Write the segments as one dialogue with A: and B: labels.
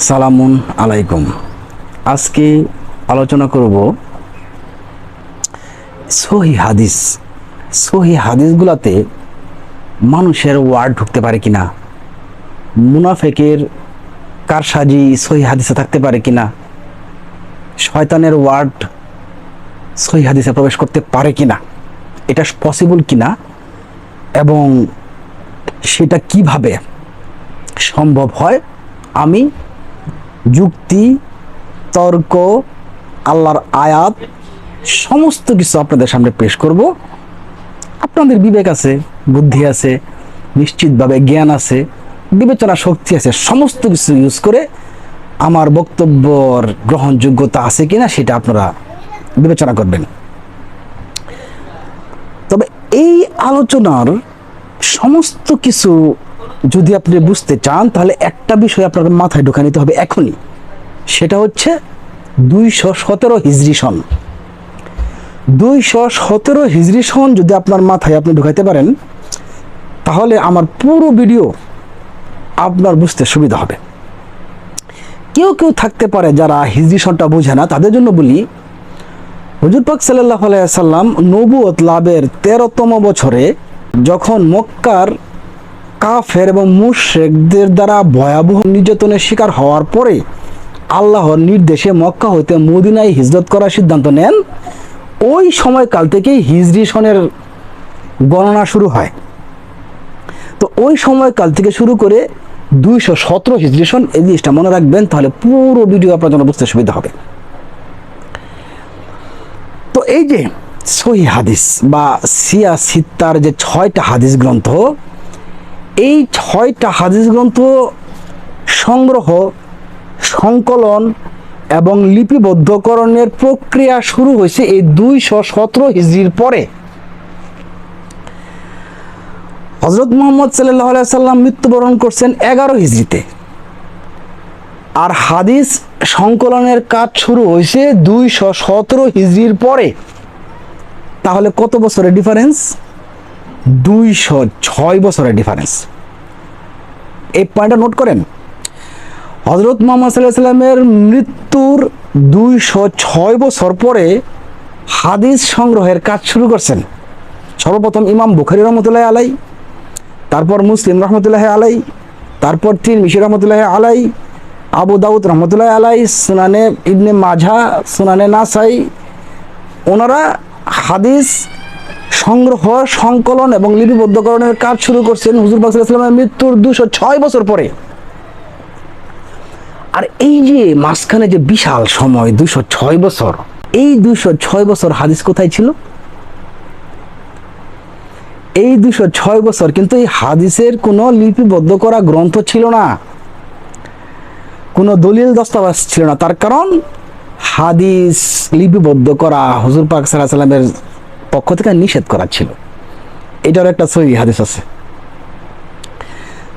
A: সালামুন আলাইকুম। আজকে আলোচনা করব সহি হাদিস। সহি হাদিসগুলাতে মানুষের ওয়ার্ড ঢুকতে পারে কিনা? মুনাফেকের কারসাজি সহি হাদিসে থাকতে পারে কিনা? শয়তানের ওয়ার্ড সহি হাদিসে প্রবেশ করতে পারে কিনা? এটা পসিবল কিনা? এবং সেটা কীভাবে সম্ভব হয়? আমি যুক্তি, তর্ক, আল্লাহর আয়াত, সমস্ত কিছু আপনাদের সামনে পেশ করব। আপনাদের বিবেক আছে, বুদ্ধি আছে, নিশ্চিতভাবে জ্ঞান আছে, বিবেচনা শক্তি আছে, সমস্ত কিছু ইউজ করে আমার বক্তব্যর গ্রহণযোগ্যতা আছে কিনা সেটা আপনারা বিবেচনা করবেন। তবে এই আলোচনার সমস্ত কিছু যদি আপনি বুঝতে চান, তাহলে একটা বিষয় আপনার মাথায় ঢোকা নিতে হবে এখনই। সেটা হচ্ছে দুইশো সতেরো হিজরি সন। দুইশো সতেরো হিজরি সন যদি আপনার মাথায় আপনি ঢুকাইতে পারেন, তাহলে আমার পুরো ভিডিও আপনার বুঝতে সুবিধা হবে। কেউ কেউ থাকতে পারে যারা হিজরি সনটা বোঝে না, তাদের জন্য বলি, হুজুর পাক সাল্লাহ সাল্লাম নবুয়ত লাভের তেরোতম বছরে যখন মক্কার কাফের এবং মুশ্রেকদের দ্বারা ভয়াবহ নির্যাতনের শিকার হওয়ার পরে আল্লাহর নির্দেশে মক্কা হইতে মদিনায় হিজরত করার সিদ্ধান্ত নেন। ওই সময়কাল থেকেই হিজরি সনের গণনা শুরু হয়। তো ওই সময়কাল থেকে শুরু করে দুইশো সতেরো হিজরি সন, এই জিনিসটা মনে রাখবেন, তাহলে পুরো ভিডিও আপনার জন্য বুঝতে সুবিধা হবে। তো এই যে সহি হাদিস বা সিয়া সিত্তার যে ছয়টা হাদিস গ্রন্থ এই ছয়টা হাদিস গ্রন্থ সংগ্রহ, সংকলন এবং লিপিবদ্ধকরণের প্রক্রিয়া শুরু হয়েছে এই দুইশো সতেরো হিজড়ির পরে। হজরত মোহাম্মদ সাল্লাম মৃত্যুবরণ করছেন এগারো হিজড়িতে আর হাদিস সংকলনের কাজ শুরু হয়েছে দুইশো সতেরো হিজড়ির পরে। তাহলে কত বছরের ডিফারেন্স দুইশো ছয় বছরের ডিফারেন্স এই পয়েন্টটা নোট করেন। হজরত মোহাম্মদ সাল্লাহ সাল্লামের মৃত্যুর দুইশো ছয় বছর পরে হাদিস সংগ্রহের কাজ শুরু করছেন। সর্বপ্রথম ইমাম বুখারি রহমতুল্লাহ আলাই তারপর মুসলিম রহমতুল্লাহ আলাই তারপর তিন মিশির রহমতুল্লাহ আলাই আবু দাউদ রহমতুল্লাহ আলাই সুনানে ইবনে মাঝা, সুনানে নাসাই, ওনারা হাদিস সংগ্রহ, সংকলন এবং লিপিবদ্ধকরণের কাজ শুরু করছেন হুজুর বাকসামের মৃত্যুর দুশো ছয় বছর পরে। আর এই যে মাঝখানে যে বিশাল সময় দুশো ছয় বছর, এই দুশো ছয় বছর হাদিস কোথায় ছিল? এই দুশো ছয় বছর কিন্তু এই হাদিসের কোনো লিপিবদ্ধ করা গ্রন্থ ছিল না। কোনো দলিল দস্তাবেজ ছিল না। তার কারণ হাদিস লিপিবদ্ধ করা হুজুর পাক সাল্লাহ সাল্লামের পক্ষ থেকে নিষেধ করা ছিল। এটার একটা সহি হাদিস আছে।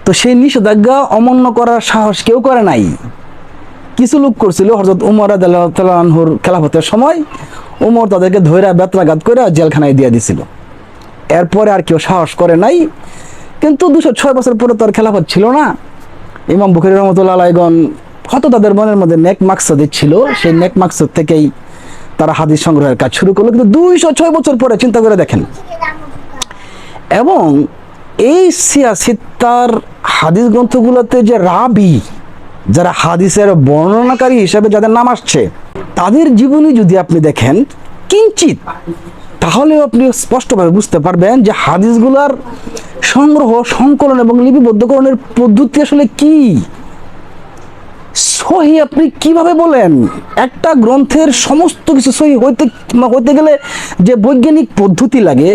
A: তো সেই নিষেধাজ্ঞা অমান্য করার সাহস কেউ করে নাই। কিছু লোক করছিল হজরত উমর আদালহুর খেলাফতের সময়। উমর তাদেরকে ধৈরা বেত্রাঘাত করে জেলখানায় দিয়ে দিছিল। এরপরে আর কেউ সাহস করে নাই। কিন্তু দুশো ছয় বছর পরে তো আর খেলাফত ছিল না। ইমাম বুখারি রহমতুল্লাহ আলাইগণ হয়তো তাদের মনের মধ্যে নেক মাকসদ ছিল। সেই নেক মাকসদ থেকেই তারা হাদিস সংগ্রহের কাজ শুরু করল, কিন্তু দুইশো ছয় বছর পরে চিন্তা করে দেখেন। এবং এই সিয়াসিত্তার হাদিস গ্রন্থগুলোতে যে রাবি, যারা হাদিসের বর্ণনাকারী হিসেবে যাদের নাম আসছে, তাদের জীবনী যদি আপনি দেখেন, কিঞ্চিত, তাহলেও আপনি স্পষ্টভাবে বুঝতে পারবেন যে হাদিসগুলার সংগ্রহ, সংকলন এবং লিপিবদ্ধকরণের পদ্ধতি আসলে কি। সহি আপনি কীভাবে বলেন? একটা গ্রন্থের সমস্ত কিছু সহি হইতে হইতে গেলে যে বৈজ্ঞানিক পদ্ধতি লাগে,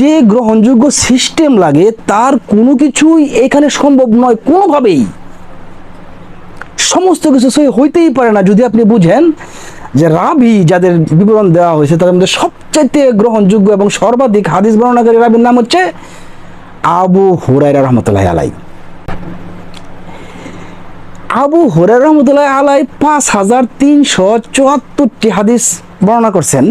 A: যে গ্রহণযোগ্য সিস্টেম লাগে, তার কোনো কিছুই এখানে সম্ভব নয় কোনোভাবেই। সমস্ত কিছু সহি হইতেই পারে না যদি আপনি বুঝেন যে রাবি যাদের বিবরণ দেওয়া হয়েছে, তাদের মধ্যে সবচাইতে গ্রহণযোগ্য এবং সর্বাধিক হাদিস বর্ণনাকারী রাবির নাম হচ্ছে আবু হুরাইরা রহমতুল্লাহ আলাই আবু হুরাই রহমতুল্লাহ আলাই পাঁচ হাজার তিনশো চুয়াত্তরটি হাদিস বর্ণনা করছেন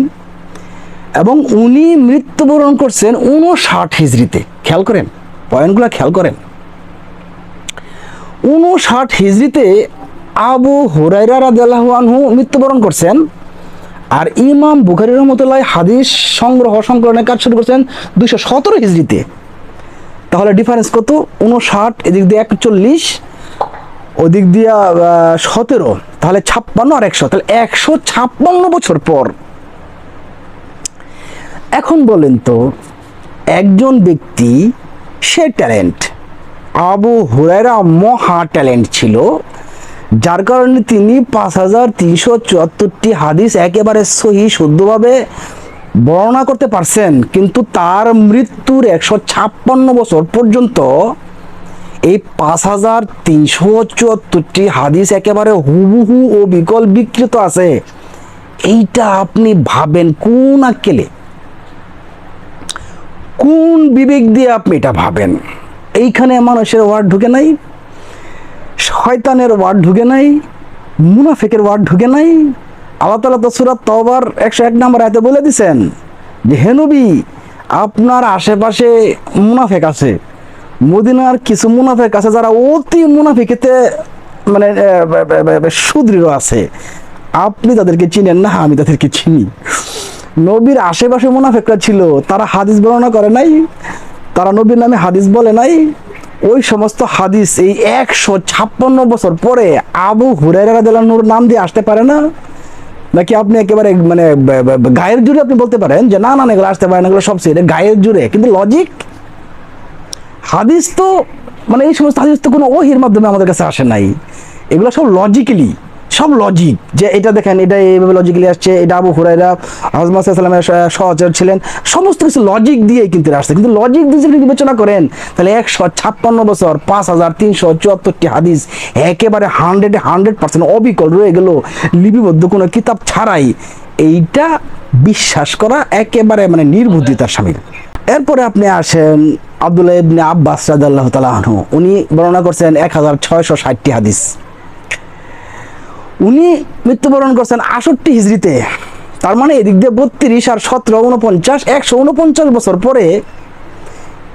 A: এবং উনি মৃত্যুবরণ করছেন উনষাট হিজড়িতে। খেয়াল করেন, পয়েন্টগুলো খেয়াল করেন। উনষাট হিজড়িতে আবু হুরাইরা রাদিয়াল্লাহু মৃত্যুবরণ করছেন আর ইমাম বুখারি রহমতুল্লাহ হাদিস সংগ্রহ সংকলনের কাজ শুরু করছেন দুইশো সতেরো হিজড়িতে। তাহলে ডিফারেন্স কত? উনষাট এদিক দিয়ে একচল্লিশ ওদিক দিয়ে সতেরো, তাহলে ছাপ্পান্ন আর একশো, তাহলে একশো ছাপ্পান্ন বছর পর। এখন বলেন তো, একজন ব্যক্তি সে ট্যালেন্ট। আবু হুরায়রা মহা ট্যালেন্ট ছিল, যার কারণে তিনি পাঁচ হাজার তিনশো চুয়াত্তরটি হাদিস একেবারে সহি, শুদ্ধভাবে বর্ণনা করতে পারছেন। কিন্তু তার মৃত্যুর একশো ছাপ্পান্ন বছর পর্যন্ত এই পাঁচ হাজার তিনশো চুয়াত্তরটি হাদিস একেবারে হুবহু ও বিকল বিকৃত আছে। এইটা আপনি ভাবেন কোন আক্কেলে? কোন বিবেক দিয়ে আপনি এটা ভাবেন? এইখানে মানুষের ওয়ার্ড ঢুকে নাই, শয়তানের ওয়ার্ড ঢুকে নাই, মুনাফেকের ওয়ার্ড ঢুকে নাই। আল্লাহ তালা তো সুরাত তবার একশো এক নম্বর এতে বলে দিছেন যে হেনবি আপনার আশেপাশে মুনাফেক আছে। মদিনার কিছু মুনাফেক আছে যারা অতি মুনাফিকেতে মানে সুদৃঢ় আছে আপনি তাদেরকে চিনেন না আমি তাদেরকে চিনি। নবীর আশেপাশে মুনাফেকরা ছিল তারা হাদিস বর্ণনা করে নাই তারা নবীর নামে হাদিস বলে নাই। ওই সমস্ত হাদিস এই একশো ছাপ্পান্ন বছর পরে আবু হুরাইরা রাদিয়াল্লাহুর নাম দিয়ে আসতে পারে না? নাকি আপনি একেবারে মানে গায়ের জুড়ে আপনি বলতে পারেন যে না না না, এগুলো আসতে পারে না এগুলো সব সেটা গায়ের জুড়ে? কিন্তু লজিক হাদিস তো মানে এই সমস্ত হাদিস তো কোনো ওহির মাধ্যমে আমাদের কাছে আসে নাই। এগুলো সব লজিক্যালি সব লজিক যে এটা দেখেন, এটা এইভাবে লজিক্যালি আসছে, এটা আবু হুরাইরা হজমত সাল্লামের সহচর ছিলেন, সমস্ত কিছু লজিক দিয়েই কিন্তু আসছে। কিন্তু লজিক দিয়ে যদি বিবেচনা করেন, তাহলে একশো ছাপ্পান্ন বছর, পাঁচ হাজার তিনশো চুয়াত্তরটি হাদিস একেবারে হান্ড্রেডে হান্ড্রেড পার্সেন্ট অবিকল রয়ে গেল, লিপিবদ্ধ কোনো কিতাব ছাড়াই। এইটা বিশ্বাস করা একেবারে মানে নির্বুদ্ধিতার সামিল। এরপরে আপনি আসেন আব্দুল্লাহ ইবনে আব্বাস রাদিয়াল্লাহু তাআলা আনহু, উনি বর্ণনা করছেন এক হাজার ছয়শো ষাটটি হাদিস। উনি মৃত্যুবরণ করছেন আষট্টি হিজড়িতে, তার মানে এদিক দিয়ে বত্রিশ আর সতেরো উনপঞ্চাশ একশো উনপঞ্চাশ বছর পরে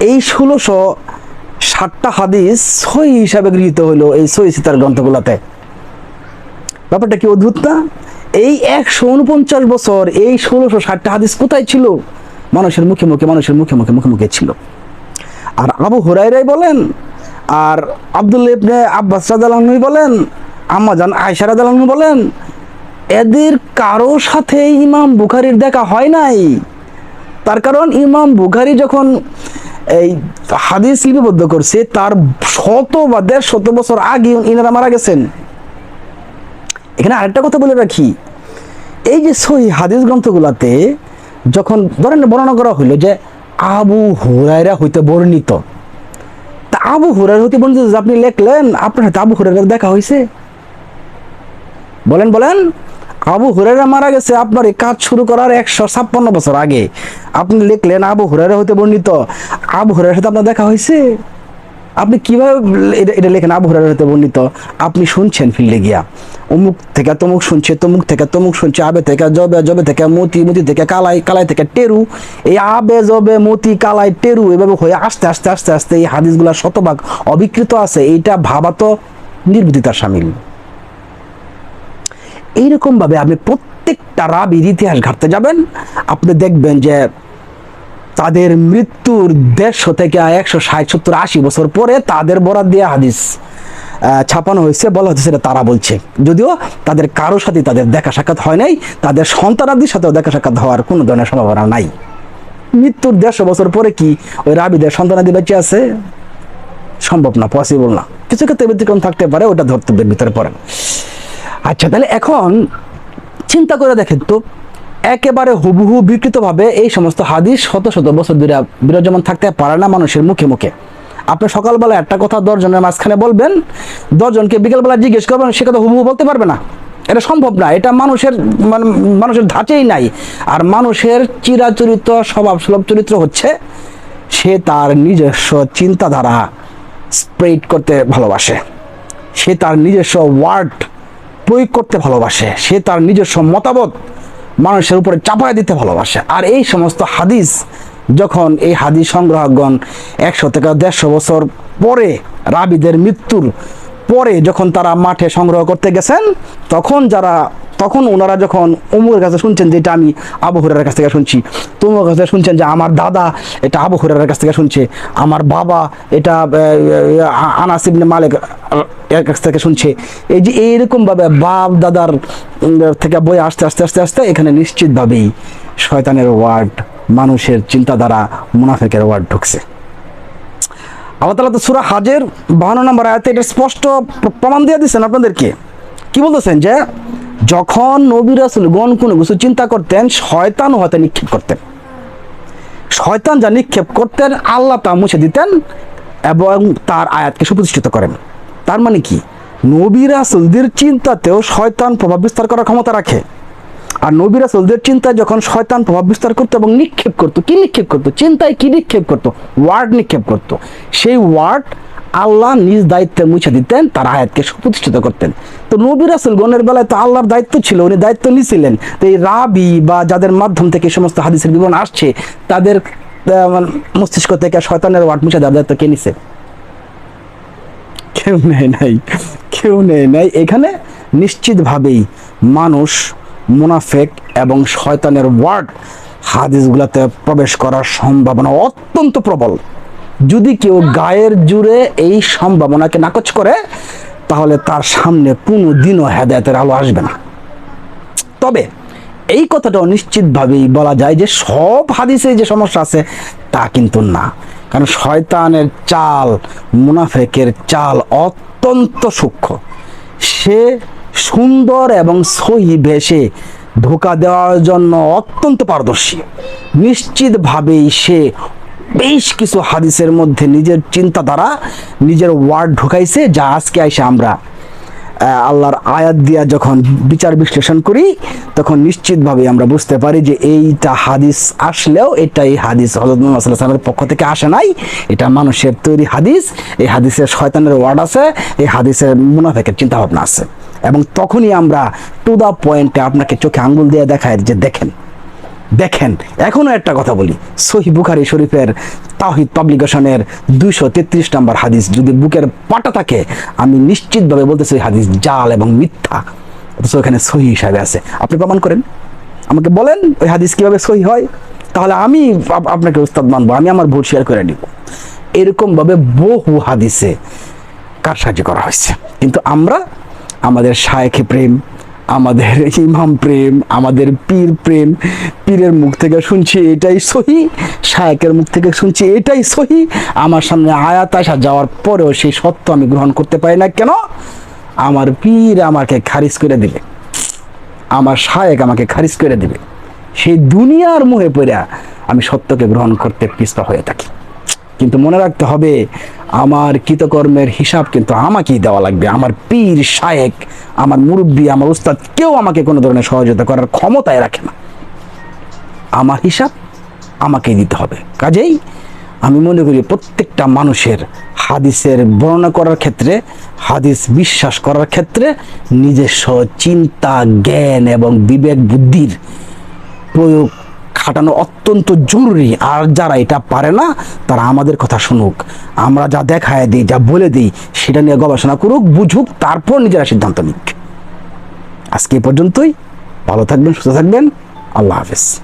A: এই ষোলোশো ষাটটা হাদিস সই হিসাবে গৃহীত হইল এই সই সিতার গ্রন্থগুলোতে। ব্যাপারটা কি অদ্ভুত না? এই একশো উনপঞ্চাশ বছর এই ষোলোশো ষাটটা হাদিস কোথায় ছিল? মানুষের মুখে মুখে, মানুষের মুখে মুখে মুখে মুখে ছিল। আর আবু হুরাইরাই বলেন, আর আব্দুল্লাহ ইবনে আব্বাস রাদালানুই বলেন আম্মাজান আয়সা রাদালানু বলেন, এদের কারও সাথে ইমাম বুখারির দেখা হয় নাই। তার কারণ ইমাম বুখারি যখন এই হাদিস লিপিবদ্ধ করছে, তার শত বা দেড় শত বছর আগে ইনারা মারা গেছেন। এখানে আরেকটা কথা বলে রাখি, এই যে সহি হাদিস গ্রন্থগুলাতে যখন ধরেন বর্ণনা করা হইল যে আবু হুরাইরা হইতে বর্ণিত। তা আবু হুরাইরা হইতে বর্ণিত আপনি লেখলেন, আপনার সাথে আবু হুরাইরা দেখা হয়েছে বলেন বলেন। আবু হুরাইরা মারা গেছে আপনার এই কাজ শুরু করার একশো ছাপ্পান্ন বছর আগে। আপনি লিখলেন আবু হুরাইরা হইতে বর্ণিত। আবু হুরায়রার সাথে আপনার দেখা হয়েছে কীভাবে এটা লেখেন? আবু হতে বর্ণিত, আপনি শুনছেন ফিল্ডে গিয়া। অমুক থেকে তমুক শুনছে, তমুক থেকে তমুক শুনছে, আবে থেকে জবে জবে থেকে মতি মতি থেকে কালাই কালাই থেকে টেরু। এই আবে, জবে, মতি, কালাই, টেরু এভাবে হয়ে আস্তে আস্তে আস্তে আস্তে এই হাদিসগুলা শতভাগ অবিকৃত আছে। এইটা ভাবা তো নির্বুদ্ধিতার সামিল। এইরকম ভাবে আপনি প্রত্যেকটা রাবির ইতিহাস ঘাটতে যাবেন। আপনি দেখবেন যে তাদের মৃত্যুর দেড়শো থেকে একশো ষাট, সত্তর, আশি বছর পরে তাদের বরাদ দিয়ে হাদিস ছাপানো হয়েছে। বলা হচ্ছে সেটা তারা বলছে। যদিও তাদের কারও সাথে তাদের দেখা সাক্ষাৎ হয় নাই, তাদের সন্তানাদির সাথেও দেখা সাক্ষাৎ হওয়ার কোনো ধরনের সম্ভাবনা নাই। মৃত্যুর দেড়শো বছর পরে কি ওই রাবিদের সন্তানাদি বেঁচে আছে? সম্ভব না পসিবল না। কিছু ক্ষেত্রে ব্যতিক্রম থাকতে পারে, ওটা ধর্তব্যের ভিতরে পড়ে। আচ্ছা তাহলে এখন চিন্তা করে দেখেন তো একেবারে হুবহু বিকৃতভাবে এই সমস্ত হাদিস শত শত বছর ধরে বিরাজমান থাকতে পারে না মানুষের মুখে মুখে। আপনি সকালবেলা একটা কথা দশজনের মাঝখানে বলবেন, দশজনকে বিকেলবেলা জিজ্ঞেস করবেন, সে কথা হুবহু বলতে পারবে না। এটা সম্ভব না, এটা মানুষের মানে মানুষের ধাঁচেই নাই। আর মানুষের চিরাচরিত স্বভাব সুলভ চরিত্র হচ্ছে, সে তার নিজস্ব চিন্তাধারা স্প্রেড করতে ভালোবাসে। সে তার নিজস্ব ওয়ার্ড প্রয়োগ করতে ভালোবাসে। সে তার নিজস্ব মতামত মানুষের উপরে চাপায় দিতে ভালোবাসে। আর এই সমস্ত হাদিস যখন এই হাদিস সংগ্রাহকগণ একশো থেকে দেড়শো বছর পরে রাবিদের মৃত্যুর পরে যখন তারা মাঠে সংগ্রহ করতে গেছেন, তখন যারা তখন ওনারা যখন অমুকের কাছে শুনছেন যে এটা আমি আবু হুরারের কাছ থেকে শুনছি তোমার কাছে শুনছেন যে আমার দাদা এটা আবু হুরারের কাছ থেকে শুনছে আমার বাবা এটা আহ, আহ, আনাস ইবনে মালিক এর কাছ থেকে শুনছে। এই যে এইরকমভাবে বাপ দাদার থেকে বই আসতে আস্তে আস্তে আস্তে এখানে নিশ্চিতভাবেই শয়তানের ওয়ার্ড মানুষের চিন্তাধারা মুনাফেকের ওয়ার্ড ঢুকছে। আল্লাহ তালা তো সুরা হাজের বাহান্ন নম্বর আয়াতে এটা স্পষ্ট প্রমাণ দিয়ে দিচ্ছেন আপনাদেরকে। কি বলতেছেন যে যখন নবী রাসুলগণ কোনো কিছু চিন্তা করতেন, শয়তানও হয়তো নিক্ষেপ করতেন। শয়তান যা নিক্ষেপ করতেন, আল্লাহ তা মুছে দিতেন এবং তার আয়াতকে সুপ্রতিষ্ঠিত করেন। তার মানে কি? নবী রাসুলদের চিন্তাতেও শয়তান প্রভাব বিস্তার করার ক্ষমতা রাখে। আর নবী রাসুলদের চিন্তায় যখন শয়তান প্রভাব বিস্তার করতো এবং নিক্ষেপ করতো, কি নিক্ষেপ করতো? চিন্তায় কি নিক্ষেপ করতো? ওয়ার্ড নিক্ষেপ করতো। সেই ওয়ার্ড আল্লাহ নিজ দায়িত্বে মুছে দিতেন, তার আয়াতকে সুপ্রতিষ্ঠিত করতেন। তো নবী রাসুল গণের বেলায় তো আল্লাহর দায়িত্ব ছিল, উনি দায়িত্ব নিয়েছিলেন তো এই রাবি বা যাদের মাধ্যম থেকে সমস্ত হাদিসের বিবরণ আসছে, তাদের মস্তিষ্ক থেকে শয়তানের ওয়ার্ড মুছে দেওয়ার দায়িত্ব কে নিছে? কেউ নেয় নাই, কেউ নেয় নাই। এখানে নিশ্চিতভাবেই মানুষ মুনাফেক এবং শয়তানের ওয়ার্ড হাদিসগুলোতে প্রবেশ করার সম্ভাবনা অত্যন্ত প্রবল। যদি কেউ গায়ের জুড়ে এই সম্ভাবনাকে নাকচ করে, তাহলে তার সামনে কোনো দিনও হেদায়তের আলো আসবে না। তবে এই কথাটাও নিশ্চিতভাবেই বলা যায় যে সব হাদিসে যে সমস্যা আছে, তা কিন্তু না। কারণ শয়তানের চাল, মুনাফেকের চাল অত্যন্ত সূক্ষ্ম। সে সুন্দর এবং সহি ভেসে ধোকা দেওয়ার জন্য অত্যন্ত পারদর্শী। নিশ্চিতভাবেই সে বেশ কিছু হাদিসের মধ্যে নিজের চিন্তাধারা, নিজের ওয়ার্ড ঢুকাইছে, যা আজকে আইসে আমরা আল্লাহর আয়াত দিয়া যখন বিচার বিশ্লেষণ করি, তখন নিশ্চিতভাবে আমরা বুঝতে পারি যে এইটা হাদিস আসলেও এটাই হাদিস। হজরত পক্ষ থেকে আসে নাই, এটা মানুষের তৈরি হাদিস, এই হাদিসের শয়তানের ওয়ার্ড আছে, এই হাদিসের মুনাফেকের চিন্তা ভাবনা আছে। এবং তখনই আমরা টু দা পয়েন্টে আপনাকে চোখে আঙ্গুল দিয়ে দেখায় যে দেখেন দেখেন এখনও একটা কথা বলি। সহি বুখারি শরীফের তাহিদ পাবলিকেশনের দুইশো তেত্রিশ নম্বর হাদিস যদি বুকের পাটা থাকে, আমি নিশ্চিতভাবে বলতেছি ওই হাদিস জাল এবং মিথ্যা। অথচ ওখানে সহি হিসাবে আছে। আপনি প্রমাণ করেন। আমাকে বলেন, ওই হাদিস কীভাবে সহি হয়? তাহলে আমি আপনাকে উস্তাদ মানবো, আমি আমার ভোট শেয়ার করে নিব। এরকমভাবে বহু হাদিসে কারসাজি করা হয়েছে। কিন্তু আমরা, আমাদের শায়েখে প্রেম আমাদের ইমাম প্রেম, আমাদের পীর প্রেম, পীরের মুখ থেকে শুনছি এটাই সহি, শায়েকের মুখ থেকে শুনছি এটাই সহি। আমার সামনে আয়াত আসা যাওয়ার পরেও সেই সত্য আমি গ্রহণ করতে পারি না। কেন? আমার পীর আমাকে খারিজ করে দিবে। আমার শায়েক আমাকে খারিজ করে দিবে। সেই দুনিয়ার মুহে পড়া আমি সত্যকে গ্রহণ করতে পিস্তা হয়ে থাকি। কিন্তু মনে রাখতে হবে আমার কৃতকর্মের হিসাব কিন্তু আমাকেই দেওয়া লাগবে। আমার পীর, শায়েক, আমার মুরব্বী, আমার উস্তাদ কেউ আমাকে কোনো ধরনের সহযোগিতা করার ক্ষমতায় রাখে না। আমার হিসাব আমাকেই দিতে হবে। কাজেই আমি মনে করি প্রত্যেকটা মানুষের হাদিসের বর্ণনা করার ক্ষেত্রে, হাদিস বিশ্বাস করার ক্ষেত্রে নিজস্ব চিন্তা, জ্ঞান এবং বিবেক, বুদ্ধির প্রয়োগ খাটানো অত্যন্ত জরুরি। আর যারা এটা পারে না, তারা আমাদের কথা শুনুক। আমরা যা দেখায় দিই, যা বলে দিই, সেটা নিয়ে গবেষণা করুক, বুঝুক, তারপর নিজেরা সিদ্ধান্ত নিক। আজকে এই পর্যন্তই। ভালো থাকবেন, সুস্থ থাকবেন। আল্লাহ হাফেজ।